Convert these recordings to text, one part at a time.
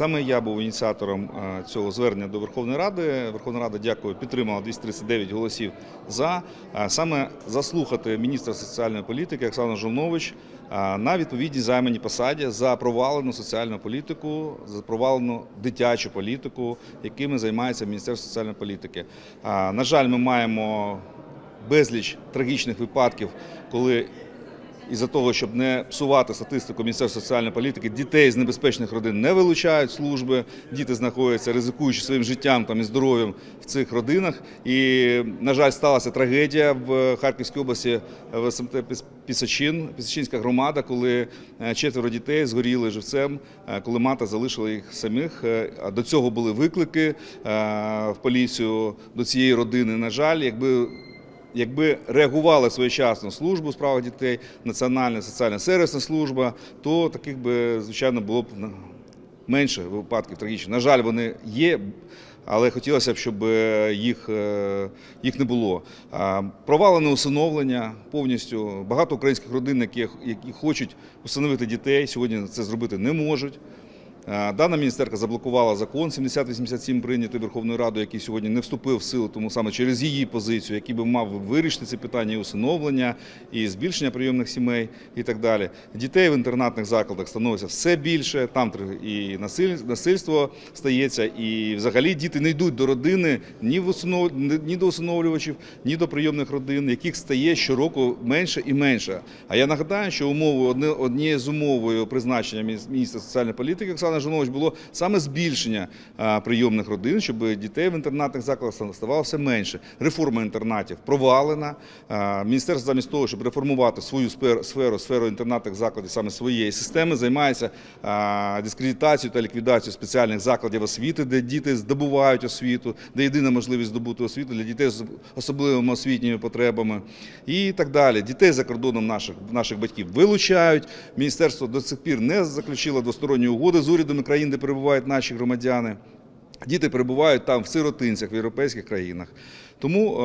Саме я був ініціатором е, цього звернення до Верховної Ради. Верховна Рада, дякую, підтримала 239 голосів за. Е, Саме заслухати міністра соціальної політики Оксану Жолнович е, на відповідній займаній посаді за провалену соціальну політику, за провалену дитячу політику, якими займається Міністерство соціальної політики. На жаль, ми маємо безліч трагічних випадків, коли із-за того, щоб не псувати статистику Міністерства соціальної політики, дітей з небезпечних родин не вилучають служби, діти знаходяться, ризикуючи своїм життям там, і здоров'ям в цих родинах. І, на жаль, сталася трагедія в Харківській області в СМТ Піс- Пісочин, Пісочинська громада, коли е, четверо дітей згоріли живцем, е, коли мати залишила їх самих. Е, до цього були виклики в поліцію до цієї родини. На жаль, якби Якби реагувала своєчасно службу у справах дітей, Національна соціальна сервісна служба, то таких би, звичайно, було б менше випадків трагічних. На жаль, вони є, але хотілося б, щоб е, їх, е, їх не було. Провалене усиновлення повністю. Багато українських родин, які, які хочуть усиновити дітей, сьогодні це зробити не можуть. Е, Дана міністерка заблокувала закон 7087 прийнятий Верховною Радою, який сьогодні не вступив в силу, тому саме через її позицію, який би мав вирішити ці питання і усиновлення, і збільшення прийомних сімей, і так далі. Дітей в інтернатних закладах становиться все більше. Там і насильство стається, і взагалі діти не йдуть до родини ні в усинов... ні до усиновлювачів, ні до прийомних родин, яких стає щороку менше і менше. А я нагадаю, що умовою однією з умовою призначення міністра соціальної політики Оксани Жанович було саме збільшення прийомних родин, щоб дітей в інтернатних закладах ставало все менше. Реформа інтернатів провалена. Міністерство замість того, щоб реформувати свою сферу, сферу інтернатних закладів, саме своєї системи, займається дискредитацією та ліквідацією спеціальних закладів освіти, де діти здобувають освіту, де єдина можливість здобути освіту для дітей з особливими освітніми потребами і так далі. Дітей за кордоном наших, наших батьків вилучають. Міністерство до цих пір не заключило двосторонні угоди з урядами країн, де перебувають наші громадяни. Діти перебувають там в сиротинцях в європейських країнах. Тому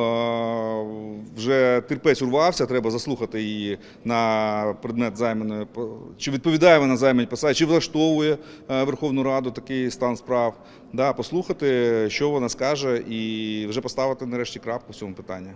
вже терпець урвався, треба заслухати її на предмет займаної чи відповідає вона займаній посаді, чи влаштовує Верховну Раду такий стан справ. Послухати, що вона скаже, і вже поставити нарешті крапку в цьому питанні.